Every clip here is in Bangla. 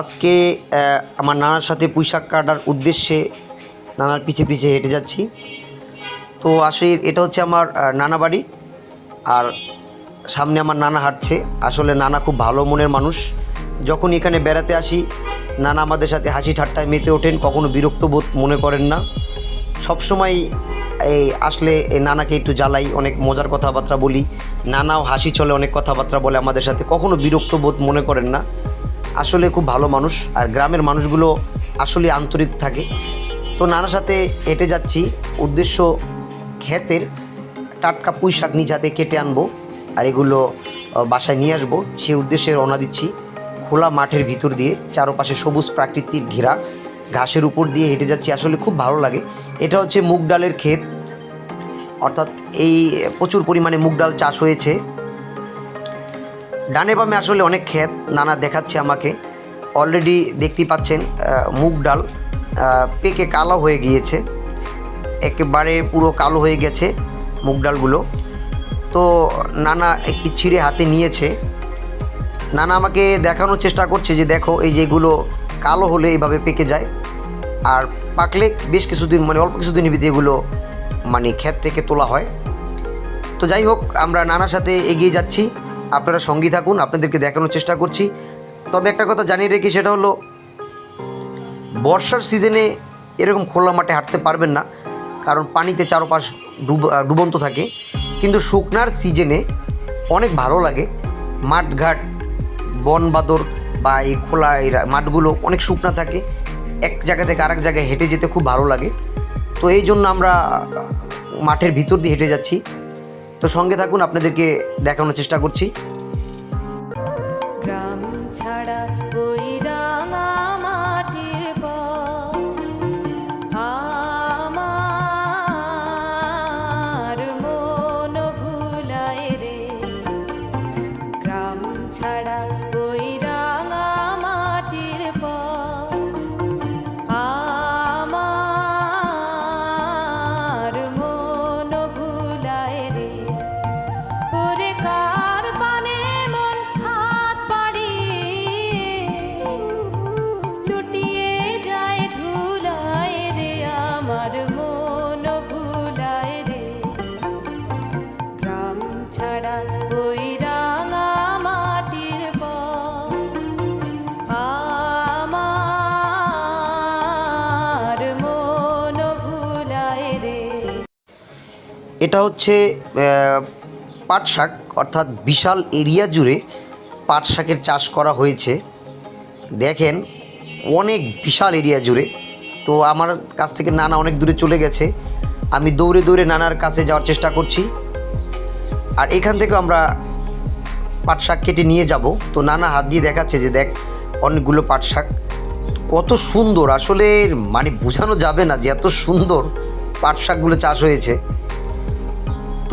আজকে আমার নানার সাথে পুঁইশাক কাটার উদ্দেশ্যে নানার পিছে পিছে হেঁটে যাচ্ছি। তো আসলে এটা হচ্ছে আমার নানা বাড়ি। আর সামনে আমার নানা হাঁটছে। আসলে নানা খুব ভালো মনের মানুষ। যখন এখানে বেড়াতে আসি, নানা আমাদের সাথে হাসি ঠাট্টায় মেতে ওঠেন, কখনো বিরক্ত বোধ মনে করেন না। সবসময় এই আসলে নানাকে একটু জ্বালাই, অনেক মজার কথাবার্তা বলি। নানাও হাসি চলে, অনেক কথাবার্তা বলে আমাদের সাথে। কখনো বিরক্ত বোধ মনে করেন না। আসলে খুব ভালো মানুষ, আর গ্রামের মানুষগুলো আসলে আন্তরিক থাকে। তো নানার সাথে হেঁটে যাচ্ছি। উদ্দেশ্য ক্ষেতের টাটকা পুঁই শাক নিজ কেটে আনব, আর এগুলো বাসায় নিয়ে আসব। সেই উদ্দেশ্যে রওনা দিচ্ছি খোলা মাঠের ভিতর দিয়ে, চারপাশে সবুজ প্রাকৃতিক ঘেরা, ঘাসের উপর দিয়ে হেঁটে যাচ্ছি। আসলে খুব ভালো লাগে। এটা হচ্ছে মুগ ডালের ক্ষেত। অর্থাৎ এই প্রচুর পরিমাণে মুগ ডাল চাষ হয়েছে। ডানে বামে আসলে অনেক ক্ষেত, নানা দেখাচ্ছে আমাকে। অলরেডি দেখতেই পাচ্ছেন মুগ ডাল পেকে কালো হয়ে গিয়েছে। একেবারে পুরো কালো হয়ে গেছে মুগ ডালগুলো। তো নানা একটি ছিঁড়ে হাতে নিয়েছে। নানা আমাকে দেখানোর চেষ্টা করছে যে দেখো, এই যেগুলো কালো হলে এইভাবে পেকে যায়। আর পাকলে বেশ কিছুদিন মানে অল্প কিছুদিনের ভিতরে এগুলো মানে ক্ষেত থেকে তোলা হয়। তো যাই হোক, আমরা নানার সাথে এগিয়ে যাচ্ছি। আপনারা সঙ্গী থাকুন, আপনাদেরকে দেখানোর চেষ্টা করছি। তবে একটা কথা জানিয়ে রেখি, সেটা হলো, বর্ষার সিজনে এরকম খোলা মাঠে হাঁটতে পারবেন না, কারণ পানিতে চারপাশ ডুব ডুবন্ত থাকে। কিন্তু শুকনার সিজনে অনেক ভালো লাগে। মাঠঘাট বন বাদর বা এই খোলা এই মাঠগুলো অনেক শুকনা থাকে। এক জায়গা থেকে আরেক জায়গায় হেঁটে যেতে খুব ভালো লাগে। তো এই জন্য আমরা মাঠের ভিতর দিয়ে হেঁটে যাচ্ছি। তো সঙ্গে থাকুন আপনাদেরকে দেখানোর চেষ্টা করছি। গ্রাম ছাড়া এটা হচ্ছে পাট শাক, অর্থাৎ বিশাল এরিয়া জুড়ে পাট শাকের চাষ করা হয়েছে। দেখেন, অনেক বিশাল এরিয়া জুড়ে। তো আমার কাছ থেকে নানা অনেক দূরে চলে গেছে। আমি দৌড়ে দৌড়ে নানার কাছে যাওয়ার চেষ্টা করছি। আর এখান থেকে আমরা পাট শাক কেটে নিয়ে যাব। তো নানা হাত দিয়ে দেখাচ্ছে যে, দেখ, অনেকগুলো পাট শাক। কত সুন্দর। আসলে মানে বোঝানো যাবে না যে, এত সুন্দর পাট শাকগুলো চাষ হয়েছে।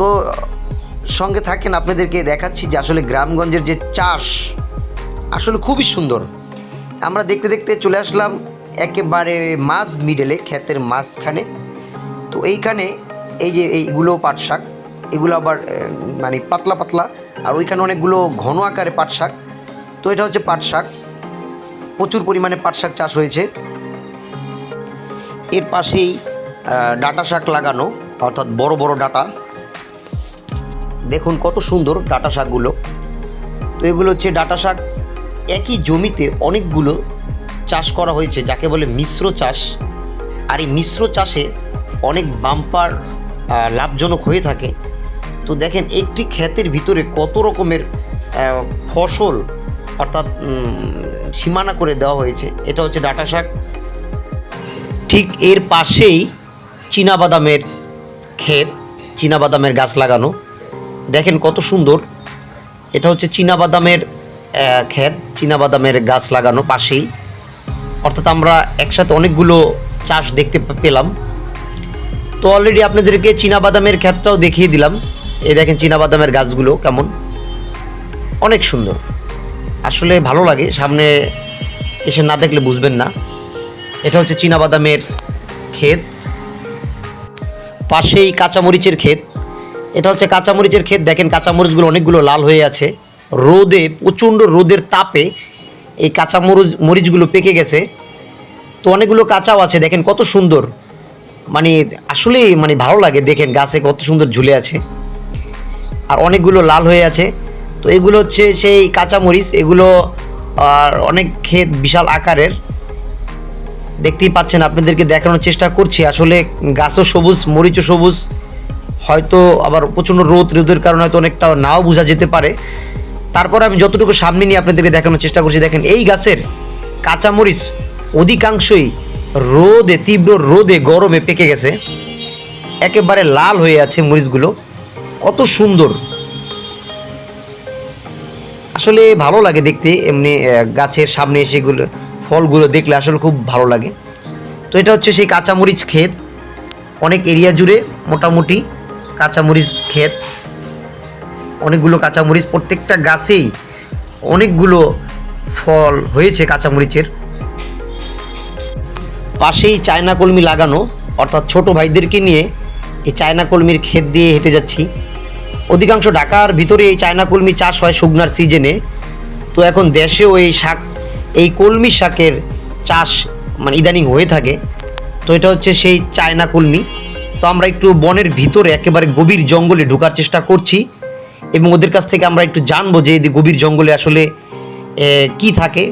তো সঙ্গে থাকেন, আপনাদেরকে দেখাচ্ছি যে আসলে গ্রামগঞ্জের যে চাষ আসলে খুবই সুন্দর। আমরা দেখতে দেখতে চলে আসলাম একেবারে মাঝ মিডলে ক্ষেতের মাঝখানে। তো এইখানে এই যে এইগুলো পাট শাক, এগুলো আবার মানে পাতলা পাতলা, আর ওইখানে অনেকগুলো ঘন আকারে পাট শাক। তো এটা হচ্ছে পাট শাক। প্রচুর পরিমাণে পাট শাক চাষ হয়েছে। এর পাশেই ডাঁটা শাক লাগানো, অর্থাৎ বড় বড় ডাঁটা। দেখুন কত সুন্দর ডাটা শাকগুলো। তো এগুলো হচ্ছে ডাটা শাক। একই জমিতে অনেকগুলো চাষ করা হয়েছে, যাকে বলে মিশ্র চাষ। আর এই মিশ্র চাষে অনেক বাম্পার লাভজনক হয়ে থাকে। তো দেখেন, একটি ক্ষেতের ভিতরে কত রকমের ফসল অর্থাৎ সীমানা করে দেওয়া হয়েছে। এটা হচ্ছে ডাটা শাক। ঠিক এর পাশেই চীনাবাদামের ক্ষেত, চীনাবাদামের গাছ লাগানো। দেখেন কত সুন্দর। এটা হচ্ছে চীনাবাদামের আহ, ক্ষেত চীনাবাদামের গাছ লাগানো পাশেই। অর্থাৎ আমরা একসাথে অনেকগুলো চাষ দেখতে পেলাম। তো অলরেডি আপনাদেরকে চীনাবাদামের ক্ষেতটাও দেখিয়ে দিলাম। এই দেখেন চীনাবাদামের গাছগুলো কেমন। অনেক সুন্দর। আসলে ভালো লাগে সামনে এসে না দেখলে বুঝবেন না। এটা হচ্ছে চীনাবাদামের ক্ষেত। পাশেই কাঁচামরিচের ক্ষেত। এটা হচ্ছে কাঁচামরিচের ক্ষেত। দেখেন কাঁচামরিচগুলো অনেকগুলো লাল হয়ে আছে। রোদে, প্রচণ্ড রোদের তাপে এই কাঁচা মরিচ মরিচগুলো পেকে গেছে। তো অনেকগুলো কাঁচাও আছে, দেখেন কত সুন্দর। মানে আসলেই মানে ভালো লাগে দেখেন গাছে কত সুন্দর ঝুলে আছে। আর অনেকগুলো লাল হয়ে আছে। তো এগুলো হচ্ছে সেই কাঁচামরিচ, এগুলো আর অনেক ক্ষেত বিশাল আকারের। দেখতেই পাচ্ছেন, আপনাদেরকে দেখানোর চেষ্টা করছি। আসলে গাছও সবুজ, মরিচও সবুজ। হয়তো আবার প্রচণ্ড রোদ, রোদের কারণে হয়তো অনেকটা নাও বোঝা যেতে পারে। তারপর আমি যতটুকু সামনে নিয়ে আপনাদেরকে দেখানোর চেষ্টা করছি, দেখেন এই গাছের কাঁচামরিচ অধিকাংশই রোদে, তীব্র রোদে, গরমে পেকে গেছে। একেবারে লাল হয়ে আছে মরিচগুলো। কত সুন্দর। আসলে ভালো লাগে দেখতে, এমনি গাছের সামনে এসে এগুলো, ফলগুলো দেখলে আসলে খুব ভালো লাগে। তো এটা হচ্ছে সেই কাঁচামরিচ ক্ষেত। অনেক এরিয়া জুড়ে মোটামুটি কাঁচামরিচ ক্ষেত, অনেকগুলো কাঁচামরিচ, প্রত্যেকটা গাছেই অনেকগুলো ফল হয়েছে কাঁচামরিচের। পাশেই চায়না কলমি লাগানো, অর্থাৎ ছোট ভাইদেরকে নিয়ে এই চায়না কলমির ক্ষেত দিয়ে হেঁটে যাচ্ছি। অধিকাংশ ঢাকার ভিতরে এই চায়না কলমি চাষ হয় শুকনার সিজনে। তো এখন দেশেও এই শাক, এই কলমি শাকের চাষ মানে ইদানিং হয়ে থাকে। তো এটা হচ্ছে সেই চায়না কলমি। তো আমরা একটু বনের ভিতরে একেবারে গভীর জঙ্গলে ঢোকার চেষ্টা করছি এবং ওদের কাছ থেকে আমরা একটু জানব যে এই গভীর জঙ্গলে আসলে কি থাকে।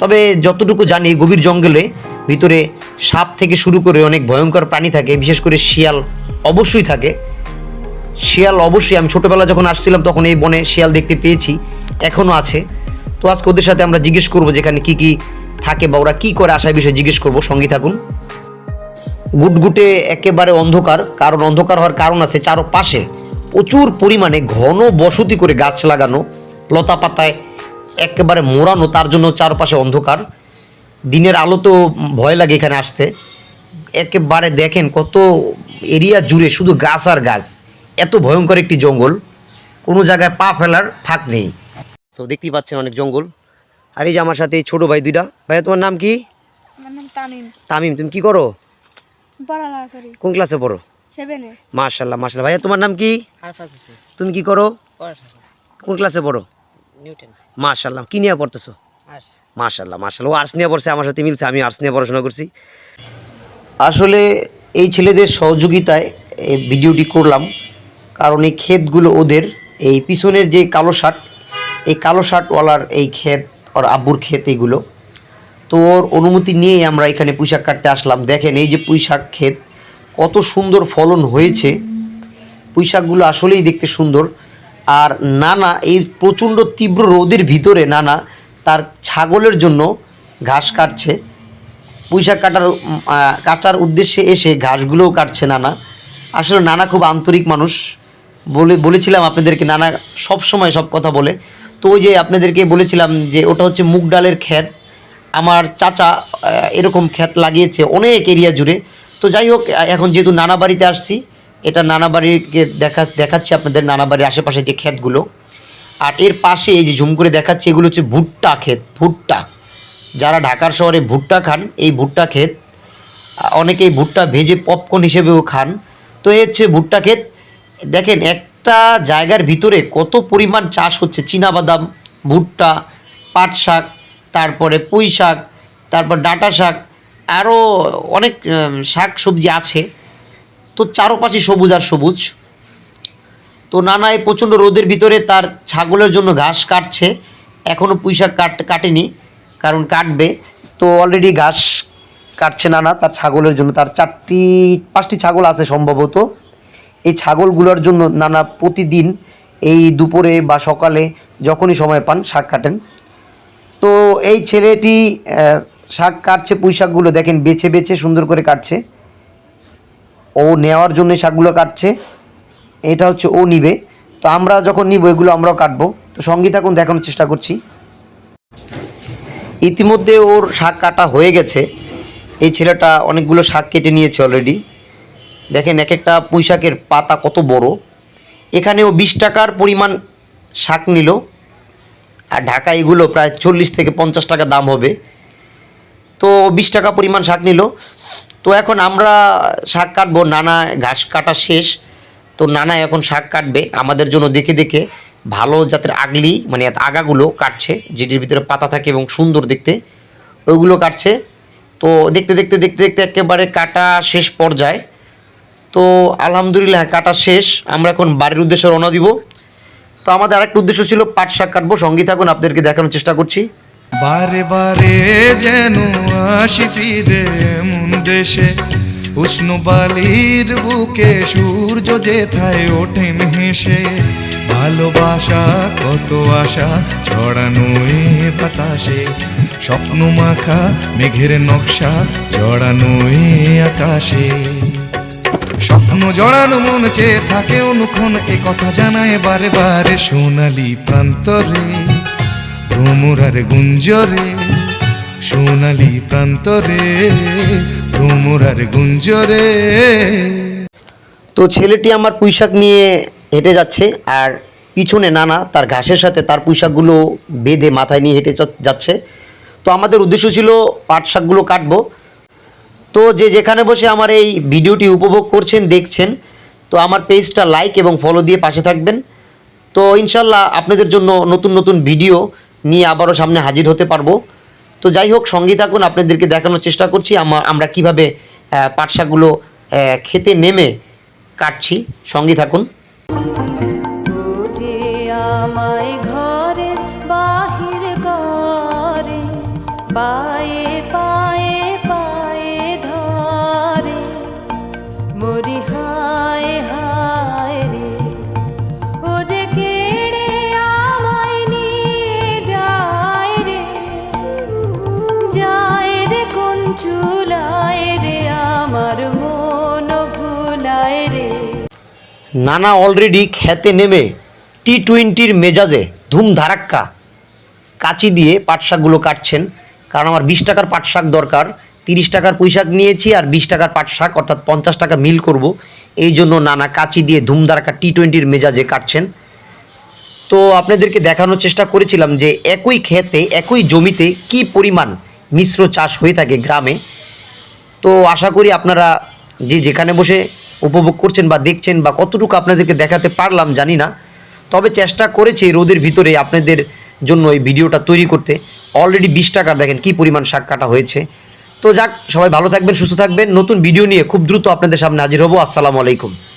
তবে যতটুকু জানি গভীর জঙ্গলে ভিতরে সাপ থেকে শুরু করে অনেক ভয়ঙ্কর প্রাণী থাকে, বিশেষ করে শিয়াল অবশ্যই থাকে। শিয়াল অবশ্যই, আমি ছোটোবেলা যখন আসছিলাম তখন এই বনে শিয়াল দেখতে পেয়েছি এখনও আছে। তো আজকে ওদের সাথে আমরা জিজ্ঞেস করব যেখানে কি কি থাকে বা ওরা কী করে আসার বিষয়ে জিজ্ঞেস করব। সঙ্গী থাকুন। গুটগুটে একেবারে অন্ধকার। কারণ অন্ধকার হওয়ার কারণ আছে চারপাশে প্রচুর পরিমাণে ঘন বসতি করে গাছ লাগানো লতা পাতায় একেবারে মোড়ানো তার জন্য চারপাশে অন্ধকার। দিনের আলো তো ভয় লাগে এখানে আসতে। একেবারে দেখেন কত এরিয়া জুড়ে শুধু গাছ আর গাছ। এত ভয়ঙ্কর একটি জঙ্গল। কোনো জায়গায় পা ফেলার ফাঁক নেই। তো দেখতেই পাচ্ছেন অনেক জঙ্গল। আর এই যে আমার সাথে ছোটো ভাই দুইটা। ভাইয়া তোমার নাম কি? তামিম। তামিম তুমি কি করো? পড়ালেখা করি। কোন ক্লাসে পড়ো? সেভেনে মাশাল্লাহ মাশাল্লাহ ভাইয়া তোমার নাম কি? তুমি কি করো? কোন ক্লাসে পড়ো? মাশাল্লাহ কি নিয়ে পড়তেছো? মাশাল্লাহ মাশাল্লাহ ও আর্টস নিয়ে পড়ছে আমার সাথে মিলছে আমি আর্টস নিয়ে পড়াশোনা করছি। আসলে এই ছেলেদের সহযোগিতায় এই ভিডিওটি করলাম কারণ এই ক্ষেতগুলো ওদের এই পিছনের যে কালো শার্ট এই কালো শার্টওয়ালার এই ক্ষেত ওর আব্বুর ক্ষেত এইগুলো তো ওর অনুমতি নিয়েই আমরা এখানে পুঁইশাক কাটতে আসলাম। দেখেন এই যে পুঁইশাক ক্ষেত, কত সুন্দর ফলন হয়েছে। পুঁইশাকগুলো আসলেই দেখতে সুন্দর। আর নানা, এই প্রচণ্ড তীব্র রোদের ভিতরে নানা তার ছাগলের জন্য ঘাস কাটছে। পুঁইশাক কাটার কাটার উদ্দেশ্যে এসে ঘাসগুলোও কাটছে নানা। আসলে নানা খুব আন্তরিক মানুষ। বলে, বলেছিলাম আপনাদেরকে, নানা সব সময় সব কথা বলে। তো ওই যে আপনাদেরকে বলেছিলাম যে ওটা হচ্ছে মুগ ডালের ক্ষেত। আমার চাচা এরকম ক্ষেত লাগিয়েছে অনেক এরিয়া জুড়ে। তো যাই হোক এখন যেহেতু নানা বাড়িতে আসছি, এটা নানা বাড়িকে দেখা, দেখাচ্ছি আপনাদের নানা বাড়ির আশেপাশে যে ক্ষেতগুলো। আর এর পাশে এই যে ঝুম করে দেখাচ্ছি, এগুলো হচ্ছে ভুট্টা ক্ষেত, ভুট্টা। যারা ঢাকার শহরে ভুট্টা খান, এই ভুট্টা ক্ষেত অনেকেই ভুট্টা ভেজে পপকর্ন হিসেবেও খান। তো এই হচ্ছে ভুট্টা ক্ষেত। দেখেন, একটা জায়গার ভিতরে কত পরিমাণ চাষ হচ্ছে চীনাবাদাম ভুট্টা, পাট শাক তারপরে পুঁই শাক, তারপর ডাঁটা শাক আরও অনেক শাক সবজি আছে। তো চারোপাশে সবুজ আর সবুজ। তো নানা এই প্রচণ্ড রোদের ভিতরে তার ছাগলের জন্য ঘাস কাটছে। এখনও পুঁইশাক কাট, কাটেনি, কারণ কাটবে। তো অলরেডি ঘাস কাটছে নানা তার ছাগলের জন্য। তার চারটি, পাঁচটি ছাগল আছে সম্ভবত। এই ছাগলগুলোর জন্য নানা প্রতিদিন এই দুপুরে বা সকালে যখনই সময় পান শাক কাটেন। তো এই ছেলেটি শাক কাটছে পুঁই শাকগুলো দেখেন, বেছে বেছে সুন্দর করে কাটছে। ও নেওয়ার জন্য শাকগুলো কাটছে। এটা হচ্ছে ও নিবে। তো আমরা যখন নিব, এগুলো আমরাও কাটবো। তো সঙ্গী থাকুন, দেখানোর চেষ্টা করছি। ইতিমধ্যে ওর শাক কাটা হয়ে গেছে। এই ছেলেটা অনেকগুলো শাক কেটে নিয়েছে অলরেডি দেখেন এক একটা পুঁই শাকের পাতা কত বড়। এখানে ও বিশ টাকার পরিমাণ শাক নিল। আর ঢাকা এগুলো প্রায় চল্লিশ থেকে পঞ্চাশ টাকা দাম হবে। তো বিশ টাকা পরিমাণ শাক নিল। তো এখন আমরা শাক কাটবো, নানা ঘাস কাটা শেষ। তো নানা এখন শাক কাটবে, আমাদের জন্য দেখে দেখে ভালো জাতের আগলি মানে আগাগুলো কাটছে, যেটির ভিতরে পাতা থাকে এবং সুন্দর দেখতে, ওইগুলো কাটছে। তো দেখতে দেখতে দেখতে দেখতে একেবারে কাটা শেষ পর্যায়ে। তো আলহামদুলিল্লাহ কাটা শেষ। আমরা এখন বাড়ির উদ্দেশ্যে রওনা দিব। তো আমাদের আরেকটা উদ্দেশ্য ছিল পাট শাক কাটবো। সঙ্গী থাকুন, আপনাদেরকে দেখানোর চেষ্টা করছি। বারে বারে যেন আসি ফিরে এমন দেশে। উষ্ণ বালির বুকে সূর্য যেথায় ওঠে হেসে ভালোবাসা কত আশা ছড়ানো এ বাতাসে। স্বপ্ন মাখা মেঘের নকশা জড়ানো এ আকাশে। স্বপ্ন জড়ানো মন চেয়ে থাকে অনুক্ষণ, এ কথা জানায় বারে বারে সোনালি প্রান্তরে, ভ্রমরার গুঞ্জরে। সোনালি প্রান্তরে, ভ্রমরার গুঞ্জরে। তো ছেলেটি আমার পুঁইশাক নিয়ে হেঁটে যাচ্ছে, আর পিছনে নানা তার ঘাসের সাথে তার পুঁইশাকগুলো বেঁধে মাথায় নিয়ে হেঁটে যাচ্ছে। তো আমাদের উদ্দেশ্য ছিল পাট শাকগুলো কাটবো। তো যে যেখানে বসে আমার এই ভিডিওটি উপভোগ করছেন দেখছেন তো আমার পেজটা লাইক এবং ফলো দিয়ে পাশে থাকবেন। তো ইনশাল্লাহ আপনাদের জন্য নতুন নতুন ভিডিও নিয়ে আবারও সামনে হাজির হতে পারব। তো যাই হোক সঙ্গে থাকুন আপনাদেরকে দেখানোর চেষ্টা করছি। আমার আমরা কীভাবে আহ, পাট শাকগুলো আহ, খেতে নেমে কাটছি। সঙ্গে থাকুন। আমায় ঘরের বাহির করে পায়ে নানা অলরেডি খেতে নেমে টি টোয়েন্টির মেজাজে ধুম ধারাক্কা। কাঁচি দিয়ে পাট শাকগুলো কাটছেন। কারণ আমার বিশ টাকার পাট শাক দরকার, তিরিশ টাকার পুঁই শাক নিয়েছি আর বিশ টাকার পাট শাক অর্থাৎ পঞ্চাশ টাকা মিল করব। এই জন্য নানা কাঁচি দিয়ে ধুম ধারাক্কা টি টোয়েন্টির মেজাজে কাটছেন। তো আপনাদেরকে দেখানোর চেষ্টা করেছিলাম যে একই ক্ষেতে, একই জমিতে কি পরিমাণ মিশ্র চাষ হয়ে থাকে গ্রামে। তো আশা করি আপনারা যে যেখানে বসে উপভোগ করছেন বা দেখছেন বা কতটুকু আপনাদেরকে দেখাতে পারলাম, জানি না। তবে চেষ্টা করেছি রোদের ভিতরে আপনাদের জন্য এই ভিডিওটা তৈরি করতে। অলরেডি বিশ টাকা, দেখেন কি পরিমাণ শাক কাটা হয়েছে। তো যাক, সবাই ভালো থাকবেন, সুস্থ থাকবেন। নতুন ভিডিও নিয়ে খুব দ্রুত আপনাদের সামনে হাজির হব। আসসালামু আলাইকুম।